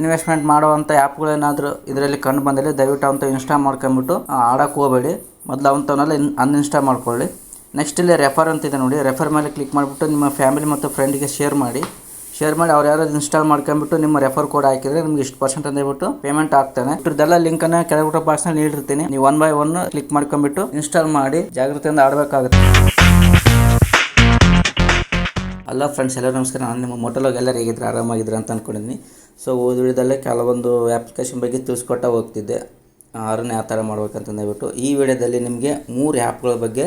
Investment ಮಾಡುವಂಥ ಆ್ಯಪ್ಗಳೇನಾದರೂ ಇದರಲ್ಲಿ ಕಂಡು ಬಂದಲ್ಲಿ ದಯವಿಟ್ಟು ಅಂತ ಇನ್ಸ್ಟಾಲ್ ಮಾಡ್ಕೊಂಬಿಟ್ಟು ಆಡೋಕ್ಕೆ ಹೋಗಬೇಡಿ. ಮೊದಲು ಅಂಥವನ್ನೆಲ್ಲ ಇನ್ ಅನ್ಇನ್ಸ್ಟಾಲ್ ಮಾಡ್ಕೊಳ್ಳಿ. ನೆಕ್ಸ್ಟ್ ಇಲ್ಲಿ ರೆಫರ್ ಅಂತಿದೆ ನೋಡಿ. ರೆಫರ್ ಮೇಲೆ ಕ್ಲಿಕ್ ಮಾಡಿಬಿಟ್ಟು ನಿಮ್ಮ ಫ್ಯಾಮಿಲಿ ಮತ್ತು ಫ್ರೆಂಡಿಗೆ ಶೇರ್ ಮಾಡಿ. ಶೇರ್ ಮಾಡಿ ಅವ್ರು ಯಾರು ಇನ್ಸ್ಟಾಲ್ ಮಾಡ್ಕೊಂಬಿಟ್ಟು ನಿಮ್ಮ ರೆಫರ್ ಕೋಡ್ ಹಾಕಿದ್ರೆ ನಿಮ್ಗೆ ಇಷ್ಟು ಪರ್ಸೆಂಟ್ ಅಂತ ಹೇಳ್ಬಿಟ್ಟು ಪೇಮೆಂಟ್ ಆಗ್ತಾನೆ. ಇದ್ರದ್ದೆಲ್ಲ ಲಿಂಕ್ ಅನ್ನ ಕೆಳಗಿರೋ ಬಾಕ್ಸ್ನಲ್ಲಿ ನೀಡಿರ್ತೀನಿ ನೀವು ಒನ್ ಬೈ ಒನ್ ಕ್ಲಿಕ್ ಮಾಡ್ಕೊಂಡ್ಬಿಟ್ಟು ಇನ್ಸ್ಟಾಲ್ ಮಾಡಿ, ಜಾಗ್ರತೆಯಿಂದ ಆಡಬೇಕಾಗುತ್ತೆ. ಅಲ್ಲ ಫ್ರೆಂಡ್ಸ್ ಎಲ್ಲರೂ ನಮಸ್ಕಾರ. ನಾನು ನಿಮ್ಮ ಮೊಟಲೋಗಿ ಎಲ್ಲರೂ ಹೇಗಿದ್ರೆ? ಆರಾಮಾಗಿದ್ರೆ ಅಂತ ಅಂದ್ಕೊಂಡಿದ್ದೀನಿ ಸೊ ಓದುಳಿದಲ್ಲೇ ಕೆಲವೊಂದು ಆ್ಯಪ್ಲಿಕೇಶನ್ ಬಗ್ಗೆ ತಿಳಿಸ್ಕೊಟ್ಟ ಹೋಗ್ತಿದ್ದೆ. ಅದನ್ನು ಯಾವ ಥರ ಮಾಡ್ಬೇಕಂತಂದೇಳ್ಬಿಟ್ಟು ಈ ವಿಡಿಯೋದಲ್ಲಿ ನಿಮಗೆ ಮೂರು ಆ್ಯಪ್ಗಳ ಬಗ್ಗೆ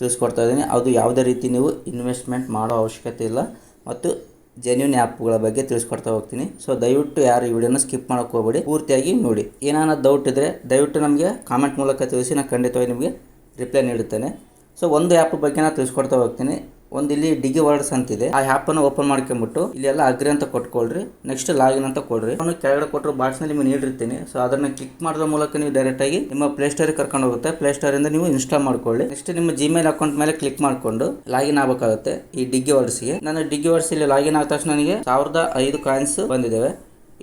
ತಿಳಿಸ್ಕೊಡ್ತಾ ಇದ್ದೀನಿ. ಅದು ಯಾವುದೇ ರೀತಿ ನೀವು ಇನ್ವೆಸ್ಟ್ಮೆಂಟ್ ಮಾಡೋ ಅವಶ್ಯಕತೆ ಇಲ್ಲ. ಮತ್ತು ಜೆನ್ಯೂನ್ ಆ್ಯಪ್ಗಳ ಬಗ್ಗೆ ತಿಳಿಸ್ಕೊಡ್ತಾ ಹೋಗ್ತೀನಿ. ಸೊ ದಯವಿಟ್ಟು ಯಾರು ಈ ವಿಡಿಯೋನ ಸ್ಕಿಪ್ ಮಾಡೋಕ್ಕೆ ಹೋಗಬೇಡಿ. ಪೂರ್ತಿಯಾಗಿ ನೋಡಿ. ಏನಾನ ಡೌಟ್ ಇದ್ದರೆ ದಯವಿಟ್ಟು ನಮಗೆ ಕಾಮೆಂಟ್ ಮೂಲಕ ತಿಳಿಸಿ, ನಾನು ಖಂಡಿತವಾಗಿ ನಿಮಗೆ ರಿಪ್ಲೈ ನೀಡುತ್ತೇನೆ. ಸೊ ಒಂದು ಆ್ಯಪ್ ಬಗ್ಗೆ ನಾನು ತಿಳಿಸ್ಕೊಡ್ತಾ ಹೋಗ್ತೀನಿ. ಒಂದು ಇಲ್ಲಿ ಡಿಗಿ ವರ್ಡ್ಸ್ ಅಂತಿದೆ. ಆ ಆ್ಯಪನ್ನು ಓಪನ್ ಮಾಡ್ಕೊಂಡ್ಬಿಟ್ಟು ಇಲ್ಲಿ ಎಲ್ಲ ಅಗ್ರಿ ಅಂತ ಕೊಟ್ಕೊಳ್ರಿ. ನೆಕ್ಸ್ಟ್ ಲಾಗಿನ್ ಅಂತ ಕೊಡ್ರಿ. ನಾನು ಕೆಳಗಡೆ ಕೊಟ್ಟರು ಬಾಕ್ಸ್ನಲ್ಲಿ ನಿಮಗೆ ನೀಡಿರ್ತೀನಿ. ಸೊ ಅದನ್ನ ಕ್ಲಿಕ್ ಮಾಡೋದ್ರ ಮೂಲಕ ನೀವು ಡೈರೆಕ್ಟ್ ಆಗಿ ನಿಮ್ಮ ಪ್ಲೇ ಸ್ಟೋರ್ ಕರ್ಕೊಂಡು ಹೋಗುತ್ತೆ. ಪ್ಲೇ ಇಂದ ನೀವು ಇನ್ಸ್ಟಾಲ್ ಮಾಡ್ಕೊಳ್ಳಿ. ನೆಕ್ಸ್ಟ್ ನಿಮ್ಮ ಜಿಮೇಲ್ ಅಕೌಂಟ್ ಮೇಲೆ ಕ್ಲಿಕ್ ಮಾಡ್ಕೊಂಡು ಲಾಗಿನ್ ಆಗಬೇಕಾಗುತ್ತೆ ಈ ಡಿಗ್ಗಿ ವರ್ಡ್ಸ್ಗೆ. ನಾನು ಡಿಗ್ಗಿ ವರ್ಡ್ಸ್ ಇಲ್ಲಿ ಲಾಗಿನ್ ಆದ ತಕ್ಷಣ ನನಗೆ ಸಾವಿರದ ಐದು ಕಾಯಿನ್ಸ್ ಬಂದಿದ್ದಾವೆ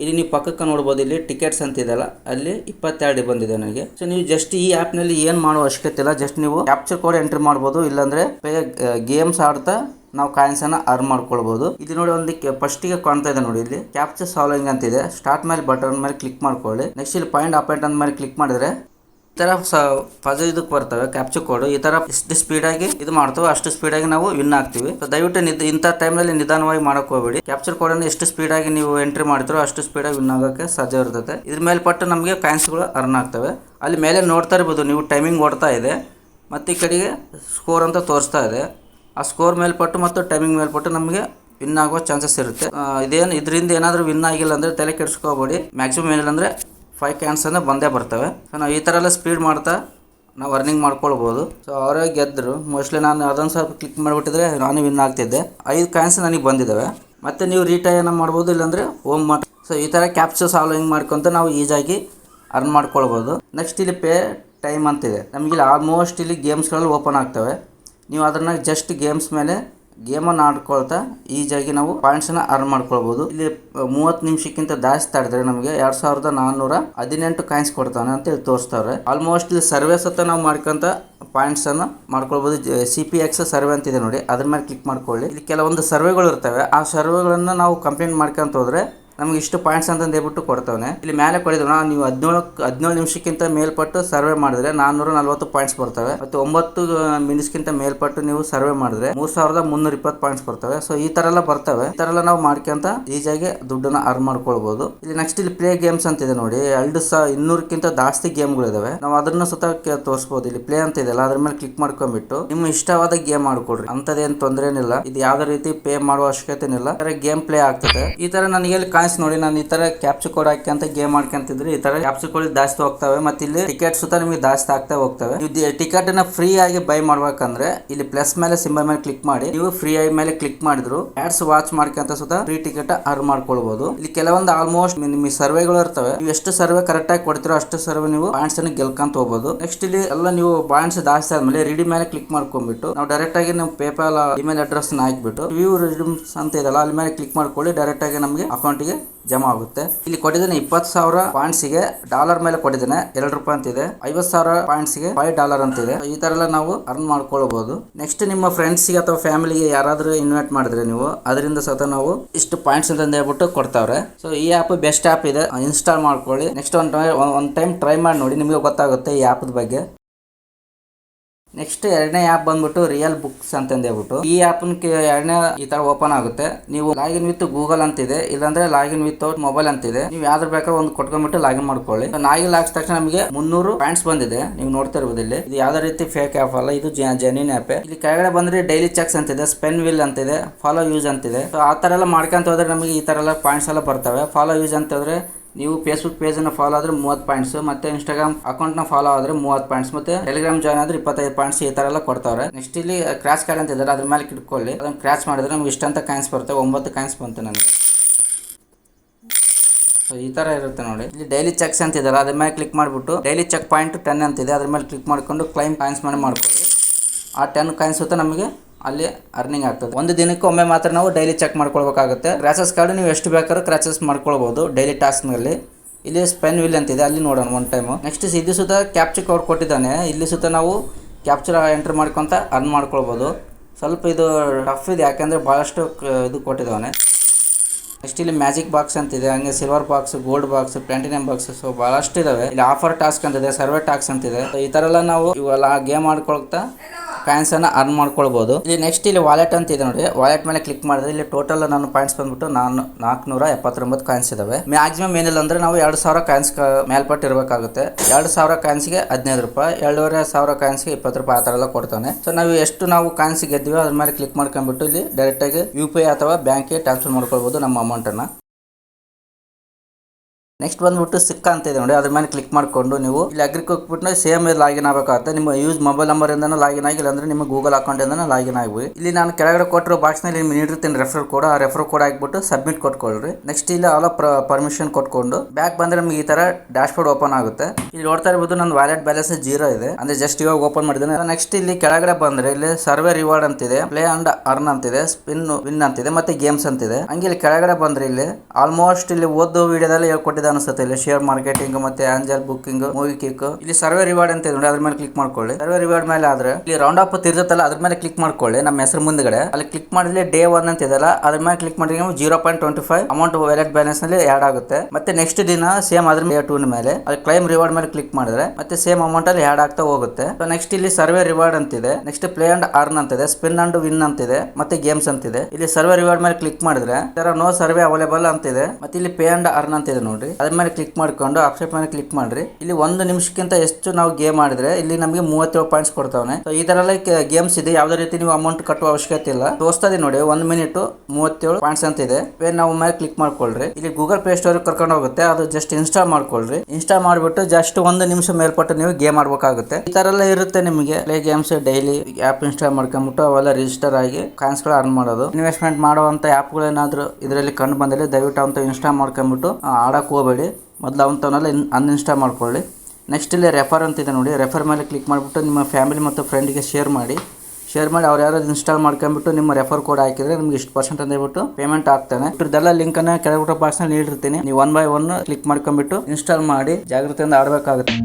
ಇಲ್ಲಿ ನೀವು ಪಕ್ಕಕ್ಕೆ ನೋಡ್ಬೋದು, ಇಲ್ಲಿ ಟಿಕೆಟ್ಸ್ ಅಂತ ಇದೆಯಲ್ಲ, ಅಲ್ಲಿ ಇಪ್ಪತ್ತೆರಡು ಬಂದಿದೆ ನನಗೆ. ಸೊ ನೀವು ಜಸ್ಟ್ ಈ ಆ್ಯಪ್ನಲ್ಲಿ ಏನು ಮಾಡೋ ಅವಶ್ಯಕತೆ ಇಲ್ಲ ಜಸ್ಟ್ ನೀವು ಕ್ಯಾಪ್ಚರ್ ಕೋಡ್ ಎಂಟ್ರಿ ಮಾಡ್ಬೋದು, ಇಲ್ಲಾಂದ್ರೆ ಗೇಮ್ಸ್ ಆಡ್ತಾ ನಾವು ಕಾಯಿನ್ಸ್ ಅನ್ನ ಅರ್ನ್ ಮಾಡ್ಕೊಳ್ಬಹುದು ಇದು ನೋಡಿ ಒಂದು ಫಸ್ಟಿಗೆ ಕಾಣ್ತಾ ಇದೆ ನೋಡಿ ಇಲ್ಲಿ. ಕ್ಯಾಪ್ಚರ್ ಸಾಲ್ವಿಂಗ್ ಅಂತ ಇದೆ. ಸ್ಟಾರ್ಟ್ ಮೇಲೆ ಬಟನ್ ಮೇಲೆ ಕ್ಲಿಕ್ ಮಾಡ್ಕೊಳ್ಳಿ. ನೆಕ್ಸ್ಟ್ ಇಲ್ಲಿ ಪಾಯಿಂಟ್ ಅಪಾಯಿಂಟ್ ಅಂತ ಮೇಲೆ ಕ್ಲಿಕ್ ಮಾಡಿದ್ರೆ ಥರ ಪದ ಇದಕ್ಕೆ ಬರ್ತವೆ ಕ್ಯಾಪ್ಚರ್ ಕೋಡ್ ಈ ಥರ ಎಷ್ಟು ಸ್ಪೀಡಾಗಿ ಇದು ಮಾಡ್ತವೆ. ಅಷ್ಟು ಸ್ಪೀಡಾಗಿ ನಾವು ವಿನ್ ಆಗ್ತೀವಿ. ದಯವಿಟ್ಟು ಇಂಥ ಟೈಮ್ನಲ್ಲಿ ನಿಧಾನವಾಗಿ ಮಾಡಕ್ಕೆ ಹೋಗಬೇಡಿ. ಕ್ಯಾಪ್ಚರ್ ಕೋಡನ್ನು ಎಷ್ಟು ಸ್ಪೀಡಾಗಿ ನೀವು ಎಂಟ್ರಿ ಮಾಡ್ತೀರೋ ಅಷ್ಟು ಸ್ಪೀಡಾಗಿ ವಿನ್ ಆಗೋಕೆ ಸಾಧ್ಯ ಇರ್ತದೆ. ಇದ್ರ ಮೇಲ್ಪಟ್ಟು ನಮಗೆ ಕಾಯಿನ್ಸ್ಗಳು ಅರ್ನ್ ಆಗ್ತವೆ. ಅಲ್ಲಿ ಮೇಲೆ ನೋಡ್ತಾ ಇರ್ಬೋದು, ನೀವು ಟೈಮಿಂಗ್ ಓಡ್ತಾ ಇದೆ. ಮತ್ತು ಈ ಕಡೆಗೆ ಸ್ಕೋರ್ ಅಂತ ತೋರಿಸ್ತಾ ಇದೆ. ಆ ಸ್ಕೋರ್ ಮೇಲ್ಪಟ್ಟು ಮತ್ತು ಟೈಮಿಂಗ್ ಮೇಲ್ಪಟ್ಟು ನಮಗೆ ವಿನ್ ಆಗುವ ಚಾನ್ಸಸ್ ಇರುತ್ತೆ. ಇದೇನು, ಇದರಿಂದ ಏನಾದರೂ ವಿನ್ ಆಗಿಲ್ಲ ಅಂದರೆ ತಲೆ ಕೆಡಿಸ್ಕೋಬೇಡಿ. ಮ್ಯಾಕ್ಸಿಮಮ್ ಏನಿಲ್ಲ ಅಂದರೆ ಫೈವ್ ಕ್ಯಾನ್ಸ್ ಅಂದರೆ ಬಂದೇ ಬರ್ತವೆ. ಸೊ ನಾವು ಈ ಥರ ಎಲ್ಲ ಸ್ಪೀಡ್ ಮಾಡ್ತಾ ನಾವು ಅರ್ನಿಂಗ್ ಮಾಡ್ಕೊಳ್ಬೋದು. ಸೊ ಅವರೇ ಗೆದ್ದರು ಮೋಸ್ಟ್ಲಿ ನಾನು ಅದೊಂದು ಸ್ವಲ್ಪ ಕ್ಲಿಕ್ ಮಾಡಿಬಿಟ್ಟಿದ್ರೆ ನಾನು ವಿನ್ ಆಗ್ತಿದ್ದೆ. ಐದು ಕಾಯಿನ್ಸ್ ನನಗೆ ಬಂದಿದ್ದಾವೆ ಮತ್ತು ನೀವು ರೀಟೈನ ಮಾಡ್ಬೋದು, ಇಲ್ಲಾಂದರೆ ಹೋಮ್ ಮಾಡಿ. ಸೊ ಈ ಥರ ಕ್ಯಾಪ್ಚರ್ ಸಾಲ್ವಿಂಗ್ ಮಾಡ್ಕೊಂತ ನಾವು ಈಜಾಗಿ ಅರ್ನ್ ಮಾಡ್ಕೊಳ್ಬೋದು. ನೆಕ್ಸ್ಟ್ ಇಲ್ಲಿ ಪೇ ಟೈಮ್ ಅಂತಿದೆ. ನಮಗಿಲ್ಲಿ ಆಲ್ಮೋಸ್ಟ್ ಇಲ್ಲಿ ಗೇಮ್ಸ್ಗಳಲ್ಲಿ ಓಪನ್ ಆಗ್ತವೆ. ನೀವು ಅದನ್ನು ಜಸ್ಟ್ ಗೇಮ್ಸ್ ಮೇಲೆ ಗೇಮನ್ನು ಆಡ್ಕೊಳ್ತಾ ಈಜಾಗಿ ನಾವು ಪಾಯಿಂಟ್ಸನ್ನ ಅರ್ನ್ ಮಾಡ್ಕೊಳ್ಬೋದು. ಇಲ್ಲಿ ಮೂವತ್ತು ನಿಮಿಷಕ್ಕಿಂತ ಜಾಸ್ತಿ ಆಡಿದ್ರೆ ನಮಗೆ ಎರಡು ಸಾವಿರದ ನಾನ್ನೂರ ಹದಿನೆಂಟು ಕಾಯಿನ್ಸ್ ಕೊಡ್ತಾನೆ ಅಂತ ಹೇಳಿ ತೋರಿಸ್ತಾರೆ. ಆಲ್ಮೋಸ್ಟ್ ಇಲ್ಲಿ ಸರ್ವೆ ಸತ್ತ ನಾವು ಮಾಡ್ಕೊಂತ ಪಾಯಿಂಟ್ಸ್ ಅನ್ನ ಮಾಡ್ಕೊಳ್ಬೋದು. ಸಿ ಪಿ ಎಕ್ಸ್ ಸರ್ವೆ ಅಂತಿದೆ ನೋಡಿ. ಅದ್ರ ಮೇಲೆ ಕ್ಲಿಕ್ ಮಾಡ್ಕೊಳ್ಳಿ. ಇಲ್ಲಿ ಕೆಲವೊಂದು ಸರ್ವೆಗಳು ಇರ್ತವೆ. ಆ ಸರ್ವೆಗಳನ್ನ ನಾವು ಕಂಪ್ಲೇಂಟ್ ಮಾಡ್ಕೊಂತ ಹೋದ್ರೆ ನಮ್ಗೆ ಇಷ್ಟು ಪಾಯಿಂಟ್ಸ್ ಅಂತ ಹೇಳ್ಬಿಟ್ಟು ಕೊಡ್ತಾವನೆ. ಇಲ್ಲಿ ಮೇಲೆ ಕೊಡಿದ್ರು ನೀವು ಹದಿನೇಳು ಹದಿನೇಳು ನಿಮಿಷಕ್ಕಿಂತ ಮೇಲ್ಪಟ್ಟು ಸರ್ವೆ ಮಾಡಿದ್ರೆ ನಾನ್ನೂರ ನಲ್ವತ್ತು ಪಾಯಿಂಟ್ಸ್ ಬರ್ತವೆ. ಮತ್ತು ಒಂಬತ್ತು ಮಿನಿಟ್ಸ್ಗಿಂತ ಮೇಲ್ಪಟ್ಟು ನೀವು ಸರ್ವೆ ಮಾಡಿದ್ರೆ ಮೂರ್ ಸಾವಿರದ ಮುನ್ನೂರ ಇಪ್ಪತ್ತು ಪಾಯಿಂಟ್ಸ್ ಬರ್ತವೆ. ಸೊ ಈ ತರ ಎಲ್ಲ ಬರ್ತವೆ. ಈ ತರ ಎಲ್ಲ ನಾವು ಮಾಡ್ಕೊಂತ ಈಸಿಯಾಗಿ ದುಡ್ಡನ್ನ ಅರ್ನ್ ಮಾಡ್ಕೊಳ್ಬಹುದು ಇಲ್ಲಿ ನೆಕ್ಸ್ಟ್ ಇಲ್ಲಿ ಪ್ಲೇ ಗೇಮ್ಸ್ ಅಂತ ಇದೆ ನೋಡಿ. ಎರಡು ಸಹ ಇನ್ನೂರಕ್ಕಿಂತ ಜಾಸ್ತಿ ಗೇಮ್ಗಳು ಇದಾವೆ. ನಾವು ಅದನ್ನ ಸುತ್ತ ತೋರಿಸಬಹುದು ಇಲ್ಲಿ ಪ್ಲೇ ಅಂತ ಇದೆಲ್ಲ ಅದ್ರ ಮೇಲೆ ಕ್ಲಿಕ್ ಮಾಡ್ಕೊಂಡ್ಬಿಟ್ಟು ನಿಮ್ಮ ಇಷ್ಟವಾದ ಗೇಮ್ ಮಾಡ್ಕೊಡ್ರಿ ಅಂತದೇನ್ ತೊಂದರೆ ಏನಿಲ್ಲ ಇದು ಯಾವ್ದೇ ರೀತಿ ಪೇ ಮಾಡುವ ಅವಶ್ಯಕತೆ ಇಲ್ಲ ಗೇಮ್ ಪ್ಲೇ ಆಗ್ತದೆ. ಈ ತರ ನನಗೆ ಕಾಯಿನ್ಸ್ ನೋಡಿ ನಾನು ಈ ತರ ಕ್ಯಾಪ್ಚರ್ ಕೋಡ್ ಹಾಕ್ಯಂತ ಗೇಮ್ ಆಡ್ಕೊಂತಿದ್ರೆ ಈ ತರ ಕ್ಯಾಪ್ಚು ಕೋಡ್ ಜಾಸ್ತಿ ಹೋಗ್ತವೆ. ಮತ್ತೆ ಇಲ್ಲಿ ಟಿಕೆಟ್ ಸುತ್ತ ನಿಮಗೆ ಜಾಸ್ತಿ ಆಗ್ತಾ ಹೋಗ್ತವೆ. ಟಿಕೆಟ್ ಅನ್ನ ಫ್ರೀ ಆಗಿ ಬೈ ಮಾಡ್ಬೇಕಂದ್ರೆ ಇಲ್ಲಿ ಪ್ಲಸ್ ಮೇಲೆ ಸಿಂಬಲ್ ಮೇಲೆ ಕ್ಲಿಕ್ ಮಾಡಿ. ನೀವು ಫ್ರೀ ಆಗಿ ಮೇಲೆ ಕ್ಲಿಕ್ ಮಾಡಿದ್ರು ಆಡ್ಸ್ ವಾಚ್ ಮಾಡ್ಕೊಂತ ಸುತ್ತ ಫ್ರೀ ಟಿಕೆಟ್ ಅರ್ನ್ ಮಾಡ್ಕೊಳ್ಬಹುದು ಇಲ್ಲಿ ಕೆಲವೊಂದು ಆಲ್ಮೋಸ್ಟ್ ನಿಮಗೆ ಸರ್ವೆಗಳು ಇರ್ತವೆ. ನೀವು ಎಷ್ಟು ಸರ್ವೆ ಕರೆಕ್ಟ್ ಆಗಿ ಕೊಡ್ತೀರೋ ಅಷ್ಟು ಸರ್ವೆ ನೀವು ಪಾಯಿಂಟ್ಸ್ ಅನ್ನು ಗೆಲ್ಕೊಂತ ಹೋಗಬಹುದು ನೆಕ್ಸ್ಟ್ ಇಲ್ಲಿ ಎಲ್ಲ ನೀವು ಪಾಯಿಂಟ್ಸ್ ಜಾಸ್ತಿ ಆದ್ಮೇಲೆ ರಿಡಿ ಮೇಲೆ ಕ್ಲಿಕ್ ಮಾಡ್ಕೊಂಡ್ಬಿಟ್ಟು, ನಾವು ಡೈರೆಕ್ಟ್ ಆಗಿ ನಾವು ಪೇಪಾಲ್ ಇಮೇಲ್ ಅಡ್ರೆಸ್ನ ಹಾಕ್ಬಿಟ್ಟು ವ್ಯೂ ರಿಡೀಮ್ಸ್ ಅಂತ ಇದಲ್ಲ ಅಲ್ಲಿ ಮೇಲೆ ಕ್ಲಿಕ್ ಮಾಡ್ಕೊಳ್ಳಿ. ಡೈರೆಕ್ಟ್ ಆಗಿ ನಮಗೆ ಅಕೌಂಟಿಗೆ ಜಮಾ ಆಗುತ್ತೆ. ಇಲ್ಲಿ ಕೊಟ್ಟಿದ್ದೇನೆ ಇಪ್ಪತ್ತು ಸಾವಿರ ಪಾಯಿಂಟ್ಸ್ಗೆ ಡಾಲರ್ ಮೇಲೆ ಕೊಟ್ಟಿದ್ದೇನೆ. ಎರಡು ರೂಪಾಯಿ ಅಂತಿದೆ. ಐವತ್ತು ಸಾವಿರ ಪಾಯಿಂಟ್ಸ್ಗೆ ಫೈವ್ ಡಾಲರ್ ಅಂತಿದೆ. ಈ ತರ ಎಲ್ಲ ನಾವು ಅರ್ನ್ ಮಾಡ್ಕೊಳ್ಬಹುದು ನೆಕ್ಸ್ಟ್ ನಿಮ್ಮ ಫ್ರೆಂಡ್ಸ್ಗೆ ಅಥವಾ ಫ್ಯಾಮಿಲಿಗೆ ಯಾರಾದರೂ ಇನ್ವೈಟ್ ಮಾಡಿದ್ರೆ ನೀವು, ಅದರಿಂದ ಸತ ನಾವು ಇಷ್ಟು ಪಾಯಿಂಟ್ಸ್ ಅಂತ ಹೇಳ್ಬಿಟ್ಟು ಕೊಡ್ತಾವ್ರೆ. ಸೊ ಈ ಆಪ್ ಬೆಸ್ಟ್ ಆಪ್ ಇದೆ. ಇನ್ಸ್ಟಾಲ್ ಮಾಡ್ಕೊಳ್ಳಿ. ನೆಕ್ಸ್ಟ್ ಒಂದು ಒಂದು ಟೈಮ್ ಟ್ರೈ ಮಾಡಿ ನೋಡಿ. ನಿಮಗೆ ಗೊತ್ತಾಗುತ್ತೆ ಈ ಆಪ್ ಬಗ್ಗೆ. ನೆಕ್ಸ್ಟ್ ಎರಡನೇ ಆ್ಯಪ್ ಬಂದ್ಬಿಟ್ಟು ರಿಯಲ್ ಬುಕ್ಸ್ ಅಂತ ಹೇಳ್ಬಿಟ್ಟು. ಈ ಆ್ಯಪ್ ಎರಡನೇ ಈ ತರ ಓಪನ್ ಆಗುತ್ತೆ. ನೀವು ಲಾಗಿನ್ ವಿತ್ ಗೂಗಲ್ ಅಂತಿದೆ. ಇಲ್ಲಾಂದ್ರೆ ಲಾಗಿನ್ ವಿತ್ ಮೊಬೈಲ್ ಅಂತಿದೆ. ನೀವು ಯಾವ್ದ್ರ ಬೇಕಾದ್ರೆ ಒಂದು ಕೊಟ್ಕೊಂಡ್ಬಿಟ್ಟು ಲಾಗಿನ್ ಮಾಡ್ಕೊಳ್ಳಿ. ಲಾಗಿನ್ ಆಗಿದ ತಕ್ಷಣ ನಮಗೆ ಮುನ್ನೂರು ಪಾಯಿಂಟ್ಸ್ ಬಂದಿದೆ. ನೀವು ನೋಡ್ತಾ ಇರ್ಬೋದು ಇಲ್ಲಿ. ಇದು ಯಾವುದೇ ರೀತಿ ಫೇಕ್ ಆ್ಯಪ್ ಅಲ್ಲ, ಇದು ಜೆನ್ಯೂನ್ ಆ್ಯಪ್ ಇಲ್ಲಿ ಕೆಳಗಡೆ ಬಂದ್ರೆ ಡೈಲಿ ಚೆಕ್ಸ್ ಅಂತಿದೆ ಸ್ಪೆನ್ ವಿಲ್ ಅಂತಿದೆ ಫಾಲೋ ಯೂಸ್ ಅಂತಿದೆ. ಸೊ ಆ ತರ ಎಲ್ಲ ಮಾಡ್ಕೊಂತ ಹೋದ್ರೆ ನಮಗೆ ಈ ತರ ಎಲ್ಲ ಪಾಯಿಂಟ್ಸ್ ಎಲ್ಲ ಬರ್ತವೆ. ಫಾಲೋ ಯೂಸ್ ಅಂತ ಹೋದ್ರೆ ನೀವು ಫೇಸ್ಬುಕ್ ಪೇಜನ್ನು ಫಾಲೋ ಆದರೆ ಮೂವತ್ತು ಪಾಯಿಂಟ್ಸ್ ಮತ್ತೆ ಇನ್ಸ್ಟಾಗ್ರಾಮ್ ಅಕೌಂಟ್ನ ಫಾಲೋ ಆದರೆ ಮೂವತ್ತು ಪಾಯಿಂಟ್ಸ್ ಮತ್ತೆ ಟೆಲಿಗ್ರಾಮ್ ಜಾಯ್ನ್ ಆದ್ರೆ ಇಪ್ಪತ್ತೈದು ಪಾಯಿಂಟ್ಸ್ ಈ ಥರ ಎಲ್ಲ ಕೊಡ್ತಾರೆ. ನೆಕ್ಸ್ಟ್ ಇಲ್ಲಿ ಕ್ರಾಚ್ ಕಾರ್ಡ್ ಅಂತ ಇದ್ದಾರೆ, ಅದ್ರ ಮೇಲೆ ಇಟ್ಕೊಳ್ಳಿ ಅದನ್ನು ಕ್ರಾಚ್ ಮಾಡಿದ್ರೆ ನಮ್ಗೆ ಇಷ್ಟಂತ ಕಾಯಿನ್ಸ್ ಬರುತ್ತೆ, ಒಂಬತ್ತು ಕಾಯಿನ್ಸ್ ಬಂತು ನನಗೆ ಸೊ ಈ ಥರ ಇರುತ್ತೆ ನೋಡಿ. ಇಲ್ಲಿ ಡೈಲಿ ಚೆಕ್ಸ್ ಅಂತ ಇದ್ದಾರೆ, ಅದ್ರ ಮೇಲೆ ಕ್ಲಿಕ್ ಮಾಡಿಬಿಟ್ಟು ಡೈಲಿ ಚೆಕ್ ಪಾಯಿಂಟ್ ಟೆನ್ ಅಂತಿದೆ ಅದ್ರ ಮೇಲೆ ಕ್ಲಿಕ್ ಮಾಡ್ಕೊಂಡು ಕ್ಲೈಮ್ ಕಾಯಿನ್ಸ್ ಮಾಡಿ ಮಾಡ್ಕೊಳ್ಳಿ. ಆ ಟೆನ್ ಕಾಯಿನ್ಸ್ ಸುತ್ತ ನಮಗೆ ಅಲ್ಲಿ ಅರ್ನಿಂಗ್ ಆಗ್ತದೆ. ಒಂದು ದಿನಕ್ಕೆ ಒಮ್ಮೆ ಮಾತ್ರ ನಾವು ಡೈಲಿ ಚೆಕ್ ಮಾಡ್ಕೊಳ್ಬೇಕಾಗುತ್ತೆ. ಕ್ರಾಚಸ್ ಕಾರ್ಡ್ ನೀವು ಎಷ್ಟು ಬೇಕಾದ್ರೂ ಕ್ರಾಚಸ್ ಮಾಡ್ಕೊಳ್ಬೋದು ಡೈಲಿ ಟಾಸ್ಕ್ನಲ್ಲಿ ಇಲ್ಲಿ ಸ್ಪೆನ್ ವಿಲ್ ಅಂತಿದೆ, ಅಲ್ಲಿ ನೋಡೋಣ ಒನ್ ಟೈಮ್ ನೆಕ್ಸ್ಟ್ ಇದು ಸುತ್ತ ಕ್ಯಾಪ್ಚರ್ ಕೋಡ್ ಕೊಟ್ಟಿದ್ದಾನೆ. ಇಲ್ಲಿ ಸುತ್ತ ನಾವು ಕ್ಯಾಪ್ಚರ್ ಎಂಟ್ರ್ ಮಾಡ್ಕೊತ ಅರ್ನ್ ಮಾಡ್ಕೊಳ್ಬೋದು. ಸ್ವಲ್ಪ ಇದು ಟಫ್ ಇದೆ, ಯಾಕೆಂದರೆ ಭಾಳಷ್ಟು ಇದು ಕೊಟ್ಟಿದ್ದಾನೆ. ನೆಕ್ಸ್ಟ್ ಇಲ್ಲಿ ಮ್ಯಾಜಿಕ್ ಬಾಕ್ಸ್ ಅಂತಿದೆ, ಹಂಗೆ silver box gold box platinum box so ಬಹಳಷ್ಟು ಇದಾವೆ. ಇಲ್ಲಿ ಆಫರ್ ಟಾಸ್ಕ್ ಅಂತಿದೆ ಸರ್ವೆ ಟಾಸ್ಕ್ ಅಂತಿದೆ. ಈ ಥರ ಎಲ್ಲ ನಾವು ಇವೆಲ್ಲ ಗೇಮ್ ಆಡ್ಕೊಳ್ತಾ ಕಾಯಿನ್ಸ್ ಅನ್ನ ಅರ್ನ್ ಮಾಡ್ಕೊಳ್ಬಹುದು ಇಲ್ಲಿ ನೆಕ್ಸ್ಟ್ ಇಲ್ಲಿ ವಾಲೆಟ್ ಅಂತ ಇದೆ ನೋಡಿ. ವಾಲೆಟ್ ಮೇಲೆ ಕ್ಲಿಕ್ ಮಾಡಿದ್ರೆ ಇಲ್ಲಿ ಟೋಟಲ್ ನಾನು ಪಾಯಿಂಟ್ಸ್ ಬಂದ್ಬಿಟ್ಟು ನಾನು ನಾಲ್ಕುನೂರ ಎಪ್ಪತ್ತೊಂಬತ್ತು ಕಾಯಿನ್ಸ್ ಇದಾವೆ. ಮ್ಯಾಕ್ಸಿಮಮ್ ಏನಿಲ್ಲ ಅಂದ್ರೆ ನಾವು ಎರಡು ಸಾವಿರ ಕಾಯಿನ್ಸ್ ಮೇಲ್ಪಟ್ಟು ಇರಬೇಕಾಗುತ್ತೆ ಎರಡು ಸಾವಿರ ಕಾಯಿನ್ಸ್ಗೆ ಹದಿನೈದು ರೂಪಾಯಿ, ಎರಡೂವರೆ ಸಾವಿರ ಕಾಯಿನ್ಸ್ಗೆ ಇಪ್ಪತ್ತು ರೂಪಾಯಿ ಆ ಥರ ಎಲ್ಲ ಕೊಡ್ತಾನೆ. ಸೊ ನಾವು ಎಷ್ಟು ನಾವು ಕಾಯಿನ್ಸ್ ಗೆದ್ವಿ ಅದ್ರ ಮೇಲೆ ಕ್ಲಿಕ್ ಮಾಡ್ಕೊಂಡ್ಬಿಟ್ಟು ಇಲ್ಲಿ ಡೈರೆಕ್ಟ್ ಆಗಿ ಯು ಪಿ ಐ ಅಥವಾ ಬ್ಯಾಂಕ್ಗೆ ಟ್ರಾನ್ಸ್ಫರ್ ಮಾಡ್ಕೊಳ್ಬಹುದು ನಮ್ಮ ಅಮೌಂಟನ್ನು ನೆಕ್ಸ್ಟ್ ಬಂದ್ಬಿಟ್ಟು ಸಿಕ್ಕ ಅಂತ ಇದೆ ನೋಡಿ, ಅದ್ರ ಮೇಲೆ ಕ್ಲಿಕ್ ಮಾಡ್ಕೊಂಡು ನೀವು ಇಲ್ಲಿ ಅಗ್ರಿಕ್ ಹೋಗ್ಬಿಟ್ಟು ಸೇಮ್ ಲಾಗಿನ್ ಆಗಬೇಕಾಗುತ್ತೆ. ನಿಮ್ಮ ಯೂಸ್ ಮೊಬೈಲ್ ನಂಬರ್ ಇಂದ ಲಾಗಿನ್ ಆಗಿಲ್ಲ ಅಂದ್ರೆ ನಿಮ್ಮ ಗೂಗಲ್ ಅಕೌಂಟ್ ಇಂದ ಲಾಗಿನ್ ಆಗ್ಬೋದು. ಇಲ್ಲಿ ನಾನು ಕೆಳಗಡೆ ಕೊಟ್ಟಿರೋ ಬಾಕ್ಸ್ನಲ್ಲಿ ನೀಡಿರ್ತೀನಿ ರೆಫರ್ ಕೋಡ್ ಆ ರೆಫರ್ ಕೋಡ್ ಹಾಕ್ಬಿಟ್ಟು ಸಬ್ಮಿಟ್ ಕೊಟ್ಕೊಳ್ರಿ ನೆಕ್ಸ್ಟ್ ಇಲ್ಲಿ ಆಲ್ ಪರ್ಮಿಷನ್ ಕೊಟ್ಕೊಂಡು ಬ್ಯಾಕ್ ಬಂದ್ರೆ ನಮ್ಗೆ ಈ ತರ ಡ್ಯಾಶ್ ಬೋರ್ಡ್ ಓಪನ್ ಆಗುತ್ತೆ. ಇಲ್ಲಿ ನೋಡ್ತಾ ಇರ್ಬೋದು ನನ್ನ ವ್ಯಾಲೆಟ್ ಬ್ಯಾಲೆನ್ಸ್ ಜೀರೋ ಇದೆ. ಅಂದ್ರೆ ಜಸ್ಟ್ ಇವಾಗ ಓಪನ್ ಮಾಡಿದ್ದೇನೆ. ನೆಕ್ಸ್ಟ್ ಇಲ್ಲಿ ಕೆಳಗಡೆ ಬಂದ್ರೆ ಇಲ್ಲಿ ಸರ್ವೆ ರಿವಾರ್ಡ್ ಅಂತಿದೆ ಪ್ಲೇ ಅಂಡ್ ಅರ್ನ್ ಅಂತಿದೆ ಸ್ಪಿನ್ ವಿನ್ ಅಂತಿದೆ, ಮತ್ತೆ ಗೇಮ್ಸ್ ಅಂತಿದೆ. ಹಂಗೆ ಇಲ್ಲಿ ಕೆಳಗಡೆ ಬಂದ್ರೆ ಇಲ್ಲಿ ಆಲ್ಮೋಸ್ಟ್ ಇಲ್ಲಿ ಓದೋ ವಿಡಿಯೋದಲ್ಲಿ ಹೇಳ್ಕೊಟ್ಟಿದೆ ಅನ್ಸುತ್ತೆ. ಇಲ್ಲಿ ಶೇರ್ ಮಾರ್ಕೆಟಿಂಗ್ ಮತ್ತೆ ಆಂಜಲ್ ಬುಕ್ಕಿಂಗ್ ಮೂವಿ ಕಿಕ್ ಇಲ್ಲಿ ಸರ್ವೆ ರಿವಾರ್ಡ್ ಅಂತ ಇದೆ ನೋಡಿ, ಅದ್ರ ಮೇಲೆ ಕ್ಲಿಕ್ ಮಾಡ್ಕೊಳ್ಳಿ. ಸರ್ವೆ ರಿವಾರ್ಡ್ ಮೇಲೆ ಆದ್ರೆ, ಇಲ್ಲಿ ರೌಂಡ್ ಅಪ್ ತಿರ್ಗತ್ತಲ್ಲ ಅದ್ರ ಮೇಲೆ ಕ್ಲಿಕ್ ಮಾಡ್ಕೊಳ್ಳಿ. ನಮ್ಮ ಹೆಸರು ಮುಂದ್ಗಡೆ. ಅಲ್ಲಿ ಕ್ಲಿಕ್ ಮಾಡಿದ್ರೆ ಡೇ ಒನ್ ಅಂತ ಇದೆಲ್ಲ ಅದ್ರ ಮೇಲೆ ಕ್ಲಿಕ್ ಮಾಡಿದ್ರೆ zero point twenty five amount wallet ಬ್ಯಾಲೆನ್ಸ್ನಲ್ಲಿ add ಆಗುತ್ತೆ. ಮತ್ತೆ ನೆಕ್ಸ್ಟ್ ದಿನ ಸೇಮ್ ಅದ್ರ ಮೇಲೆ ಟೂನ್ ಮೇಲೆ, ಅಲ್ಲಿ ಕ್ಲೈಮ್ ರಿವಾರ್ಡ್ ಮೇಲೆ ಕ್ಲಿಕ್ ಮಾಡಿದ್ರೆ, ಮತ್ತೆ ಸೇಮ್ ಅಮೌಂಟ್ ಅಲ್ಲಿ ಆಡ್ ಆಗ್ತಾ ಹೋಗುತ್ತೆ. ನೆಕ್ಸ್ಟ್ ಇಲ್ಲಿ ಸರ್ವೆ ರಿವಾರ್ಡ್ ಅಂತ ಇದೆ. ನೆಕ್ಸ್ಟ್ ಪ್ಲೇ ಅಂಡ್ ಅರ್ನ್ ಅಂತಿದೆ ಸ್ಪಿನ್ ಅಂಡ್ ವಿನ್ ಅಂತ ಇದೆ. ಮತ್ತೆ ಗೇಮ್ಸ್ ಅಂತ ಇದೆ. ಇಲ್ಲಿ ಸರ್ವೆ ರಿವಾರ್ಡ್ ಮೇಲೆ ಕ್ಲಿಕ್ ಮಾಡಿದ್ರೆ ನೋ ಸರ್ವೆ ಅವೈಲೇಬಲ್ ಅಂತ ಇದೆ. ಮತ್ತೆ ಇಲ್ಲಿ ಪೇ ಅಂಡ್ ಅರ್ನ್ ಅಂತ ಇದೆ ನೋಡ್ರಿ. ಅದ್ರ ಮೇಲೆ ಕ್ಲಿಕ್ ಮಾಡ್ಕೊಂಡು ಆಪ್ಷನ್ ಮೇಲೆ ಕ್ಲಿಕ್ ಮಾಡ್ರಿ. ಇಲ್ಲಿ ಒಂದು ನಿಮಿಷಕ್ಕಿಂತ ಎಷ್ಟು ನಾವು ಗೇಮ್ ಮಾಡಿದ್ರೆ ಇಲ್ಲಿ ನಮಗೆ ಮೂವತ್ತೇಳು ಪಾಯಿಂಟ್ಸ್ ಕೊಡ್ತಾವನೆ. ಸೊ ಈ ತರ ಗೇಮ್ಸ್ ಇದೆ. ಯಾವ್ದೇ ರೀತಿ ನೀವು ಅಮೌಂಟ್ ಕಟ್ಟುವ ಅವಶ್ಯಕತೆ ಇಲ್ಲ. ತೋರಿಸ್ತಾ ಇದೆ ನೋಡಿ, ಒಂದ್ ಮಿನಿಟ್ ಮೂವತ್ತೇಳು ಪಾಯಿಂಟ್ಸ್ ಅಂತ ಇದೆ. ವೇ ನಾವು ಮೇಲೆ ಕ್ಲಿಕ್ ಮಾಡ್ಕೊಳ್ರಿ. ಇಲ್ಲಿ ಗೂಗಲ್ ಪ್ಲೇ ಸ್ಟೋರ್ ಕರ್ಕೊಂಡು ಹೋಗುತ್ತೆ. ಅದು ಜಸ್ಟ್ ಇನ್ಸ್ಟಾಲ್ ಮಾಡ್ಕೊಳ್ರಿ. ಇನ್ಸ್ಟಾಲ್ ಮಾಡಿಬಿಟ್ಟು ಜಸ್ಟ್ ಒಂದು ನಿಮಿಷ ಮೇಲ್ಪಟ್ಟು ನೀವು ಗೇಮ್ ಆಡ್ಬೇಕಾಗುತ್ತೆ. ಈ ತರ ಎಲ್ಲ ಇರುತ್ತೆ ನಿಮಗೆ. Play games daily app install ಮಾಡ್ಕೊಂಡ್ಬಿಟ್ಟು ಅವೆಲ್ಲ ರಿಜಿಸ್ಟರ್ ಆಗಿ ಕಾಯಿನ್ಸ್ಗಳು ಅರ್ನ್ ಮಾಡೋದು. ಇನ್ವೆಸ್ಟ್ಮೆಂಟ್ ಮಾಡುವಂತ ಆಪ್ಗಳು ಏನಾದ್ರು ಇದರಲ್ಲಿ ಕಂಡು ಬಂದಲ್ಲಿ ದಯವಿಟ್ಟು ಅಂತ ಇನ್ಸ್ಟಾಲ್ ಮಾಡ್ಕೊಂಡ್ಬಿಟ್ಟು ಆಡಕ್ ಆಡಕ್ ಹೋಗಬೇಡಿ ಮೊದಲು ಅವಂತವನ್ನೆಲ್ಲ ಅನ್ಇನ್ಸ್ಟಾಲ್ ಮಾಡ್ಕೊಳ್ಳಿ. ನೆಕ್ಸ್ಟ್ ಇಲ್ಲಿ ರೆಫರ್ ಅಂತಿದೆ ನೋಡಿ. ರೆಫರ್ ಮೇಲೆ ಕ್ಲಿಕ್ ಮಾಡಿಬಿಟ್ಟು ನಿಮ್ಮ ಫ್ಯಾಮಿಲಿ ಮತ್ತು ಫ್ರೆಂಡಿಗೆ ಶೇರ್ ಮಾಡಿ. ಶೇರ್ ಮಾಡಿ ಅವ್ರು ಯಾರು ಇನ್ಸ್ಟಾಲ್ ಮಾಡ್ಕೊಂಬಿಟ್ಟು ನಿಮ್ಮ ರೆಫರ್ ಕೋಡ್ ಹಾಕಿದ್ರೆ ನಿಮ್ಗೆ ಇಷ್ಟು ಪರ್ಸೆಂಟ್ ಅಂತ ಹೇಳ್ಬಿಟ್ಟು ಪೇಮೆಂಟ್ ಆಗ್ತಾನೆ. ಇದ್ರದ್ದೆಲ್ಲ ಲಿಂಕ್ ಅನ್ನ ಕೆಳಗಡೆ ಬಾಕ್ಸ್ ನೀಡಿರ್ತೀನಿ. ನೀವು ಒನ್ ಬೈ ಒನ್ ಕ್ಲಿಕ್ ಮಾಡ್ಕೊಂಬಿಟ್ಟು ಇನ್ಸ್ಟಾಲ್ ಮಾಡಿ. ಜಾಗ್ರತೆಯಿಂದ ಆಡಬೇಕಾಗುತ್ತೆ.